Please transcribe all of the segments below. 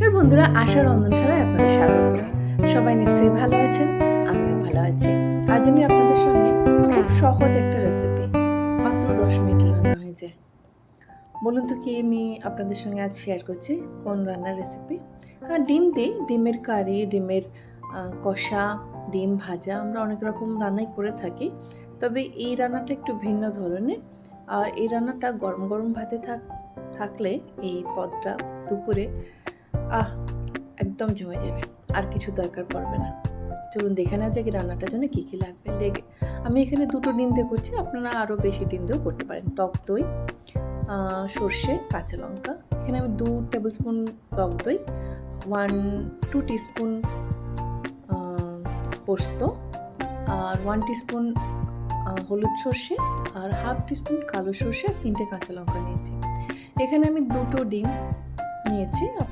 নমস্কার বন্ধুরা আশা রন্ধনশালায় আপনাদের স্বাগত। সবাই নিশ্চয়ই ভালো আছেন আমিও ভালো আছি। আজ আমি আপনাদের সঙ্গে খুব সহজ একটা রেসিপি মাত্র দশ মিনিট রান্না হয়ে যায়। বলুন তো কি আমি আপনাদের সঙ্গে আজ শেয়ার করছি কোন রান্নার রেসিপি হ্যাঁ ডিম দিই ডিমের কারি ডিমের কষা ডিম ভাজা আমরা অনেক রকম রান্নাই করে থাকি। তবে এই রান্নাটা একটু ভিন্ন ধরনের। আর এই রান্নাটা গরম গরম ভাতে থাক থাকলে এই পদটা দুপুরে আহ, একদম জমে যাবে। আর কিছু দরকার পড়বে না। চলুন দেখে নেওয়া যায় কি রান্নাটার জন্য কী কী লাগবে। লেগে আমি এখানে দুটো ডিম দিয়ে করছি, আপনারা আরও বেশি ডিম দিয়েও করতে পারেন। টক দই সর্ষে, কাঁচা লঙ্কা। এখানে আমি দু টেবিল স্পুন টক দই ওয়ান টু টিস্পুন পোস্ত, আর ওয়ান টিস্পুন হলুদ সর্ষে, আর হাফ টিস্পুন কালো সর্ষে তিনটে কাঁচা লঙ্কা নিয়েছি। এখানে আমি দুটো ডিম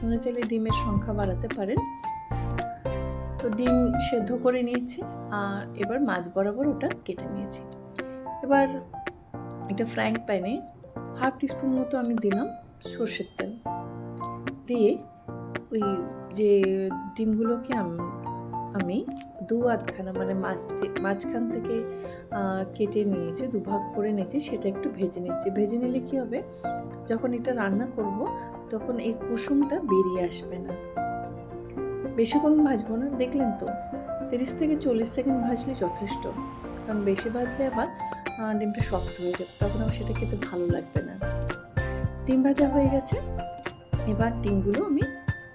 আপনারা চাইলে ডিমের সংখ্যা বাড়াতে পারেন। তো ডিম সেদ্ধ করে নিয়েছি, আর এবার মাছ বরাবর ওটা কেটে নিয়েছি। এবার এটা ফ্রাইং প্যানে হাফ টিস্পুন মতো আমি দিলাম সর্ষের তেল। দিয়ে ওই যে ডিমগুলোকে আম- দু আধখানা মানে মাছ মাঝখান থেকে কেটে নিয়েছি, দুভাগ করে নিয়েছি, সেটা একটু ভেজে নিচ্ছি ভেজে নিলে কি হবে? যখন এটা রান্না করব তখন এই কুসুমটা বেরিয়ে আসবে না। বেশিক্ষণ ভাজবো না, দেখলেন তো? তিরিশ থেকে চল্লিশ সেকেন্ড ভাজলে যথেষ্ট। কারণ বেশি ভাজলে আবার ডিমটা শক্ত হয়ে যাবে, তখন আমার সেটা খেতে ভালো লাগবে না। ডিম ভাজা হয়ে গেছে। এবার ডিমগুলো আমি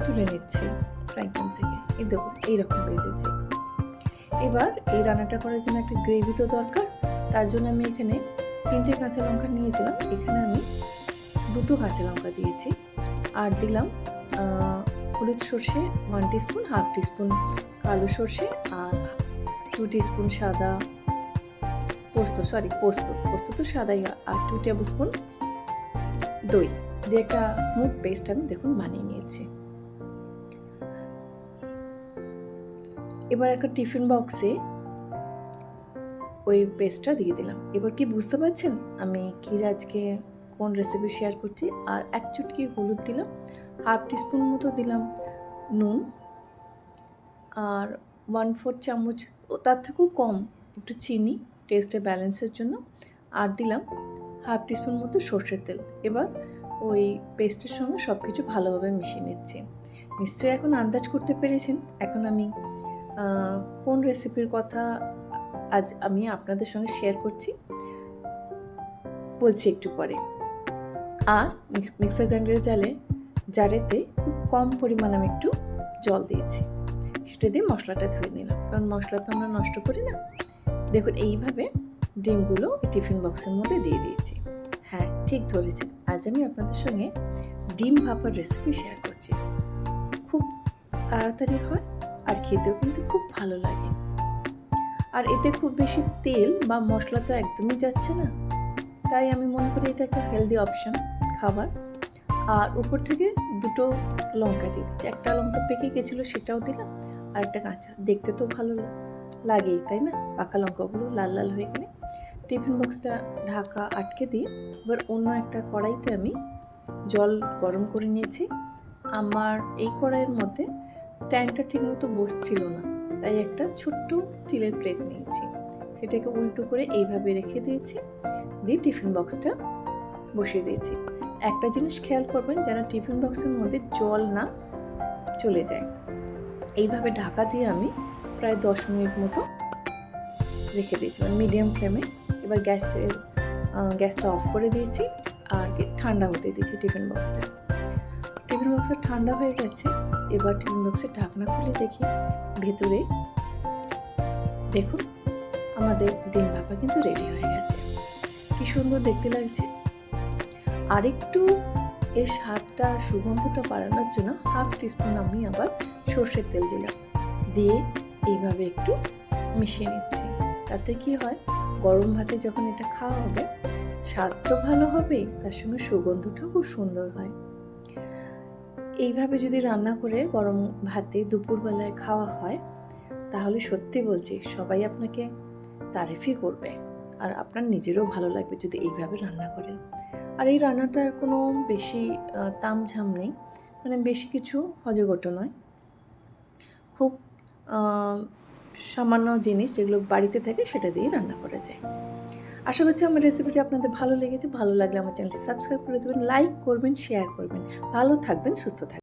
তুলে নিচ্ছি ফ্রাই প্যান থেকে। এই দেখুন, এইরকম ভেজেছে এবার এই রান্নাটা করার জন্য একটা গ্রেভি তো দরকার। তার জন্য আমি এখানে তিনটে কাঁচা লঙ্কা নিয়েছিলাম। এখানে আমি দুটো কাঁচা লঙ্কা দিয়েছি আর দিলাম হলুদ সর্ষে ওয়ান টিস্পুন হাফ টিস্পুন কালো সর্ষে আর টু টিস্পুন সাদা পোস্ত সরি পোস্ত পোস্ত তো সাদাই আর টু টেবিল স্পুন দই। দিয়ে একটা স্মুথ পেস্ট আমি দেখুন বানিয়ে নিয়েছি। এবার একটা টিফিন বক্সে ওই পেস্টটা দিয়ে দিলাম। এবার কি বুঝতে পারছেন আমি কি আজকে কোন রেসিপি শেয়ার করছি, আর এক চুটকি হলুদ দিলাম হাফ টিস্পুন মতো দিলাম নুন, আর ওয়ান ফোর চামচ তার থেকেও কম, একটু চিনি টেস্টে ব্যালেন্সের জন্য, আর দিলাম হাফ টিস্পুন মতো সর্ষের তেল। এবার ওই পেস্টের সঙ্গে সব কিছু ভালোভাবে মিশিয়ে নিচ্ছি। নিশ্চয়ই এখন আন্দাজ করতে পেরেছেন? এখন আমি কোন রেসিপির কথা আজ আমি আপনাদের সঙ্গে শেয়ার করছি, বলছি একটু পরে। আর মিক্সার গ্রাইন্ডারের জালে, জারেতে খুব কম পরিমাণ আমি একটু জল দিয়েছি। সেটা দিয়ে মশলাটা ধুয়ে নিলাম। কারণ মশলা তো আমরা নষ্ট করি না। দেখুন, এইভাবে ডিমগুলো টিফিন বক্সের মধ্যে দিয়ে দিয়েছি। হ্যাঁ ঠিক ধরেছেন। আজ আমি আপনাদের সঙ্গে ডিম ভাপার রেসিপি শেয়ার করছি। খুব তাড়াতাড়ি হয় আর খেতেও কিন্তু খুব ভালো লাগে। আর এতে খুব বেশি তেল বা মশলা তো একদমই যাচ্ছে না। তাই আমি মনে করি এটা একটা হেলদি অপশন খাবার। আর উপর থেকে দুটো লঙ্কা দিয়ে দিচ্ছি। একটা লঙ্কা পেকে গেছিল, সেটাও দিলাম। আর একটা কাঁচা। দেখতে তো ভালো লাগেই, তাই না? পাকা লঙ্কাগুলো লাল লাল হয়ে গেলে। টিফিন বক্সটা ঢাকা আটকে দিয়ে এবার অন্য একটা কড়াইতে আমি জল গরম করে নিয়েছি। আমার এই কড়াইয়ের মধ্যে স্ট্যান্ডটা ঠিকমতো বসছিল না, তাই একটা ছোট্ট স্টিলের প্লেট নিয়েছি। সেটাকে উল্টো করে এইভাবে রেখে দিয়েছি। দিয়ে টিফিন বক্সটা বসিয়ে দিয়েছি। একটা জিনিস খেয়াল করবেন যেন টিফিন বক্সের মধ্যে জল না চলে যায়। এইভাবে ঢাকা দিয়ে আমি প্রায় দশ মিনিট মতো রেখে দিয়েছিলাম মিডিয়াম ফ্লেমে এবার গ্যাসের গ্যাসটা অফ করে দিয়েছি আর ঠান্ডা হতে দিয়েছি টিফিন বক্সটা। টিফিন বক্সটা ঠান্ডা হয়ে গেছে। এবার টিফিন বক্সের ঢাকনা খুলে দেখি। ভেতরে দেখুন, আমাদের ডিম ভাপা কিন্তু রেডি হয়ে গেছে। কি সুন্দর দেখতে লাগছে। আরেকটু এর স্বাদটা, সুগন্ধটা বাড়ানোর জন্য হাফ টিস্পুন আমি আবার সর্ষের তেল দিলাম। দিয়ে এইভাবে একটু মিশিয়ে নিচ্ছি। তাতে কি হয়, গরম ভাতে যখন এটা খাওয়া হবে, স্বাদ তো ভালো হবে তার সঙ্গে সুগন্ধটাও খুব সুন্দর হয়। এইভাবে যদি রান্না করে গরম ভাতে দুপুরবেলায় খাওয়া হয়, তাহলে সত্যি বলছি সবাই আপনাকে তারিফই করবে। আর আপনার নিজেরও ভালো লাগবে যদি এইভাবে রান্না করেন। আর এই রান্নাটার কোনো বেশি তামঝাম নেই। মানে বেশি কিছু অজগট নয়। খুব সামান্য জিনিস যেগুলো বাড়িতে থাকে সেটা দিয়ে রান্না করা যায়। আশা করছি আমার রেসিপিটি আপনাদের ভালো লেগেছে। ভালো লাগলে আমার চ্যানেলটি সাবস্ক্রাইব করে দেবেন লাইক করবেন শেয়ার করবেন। ভালো থাকবেন, সুস্থ থাকবেন।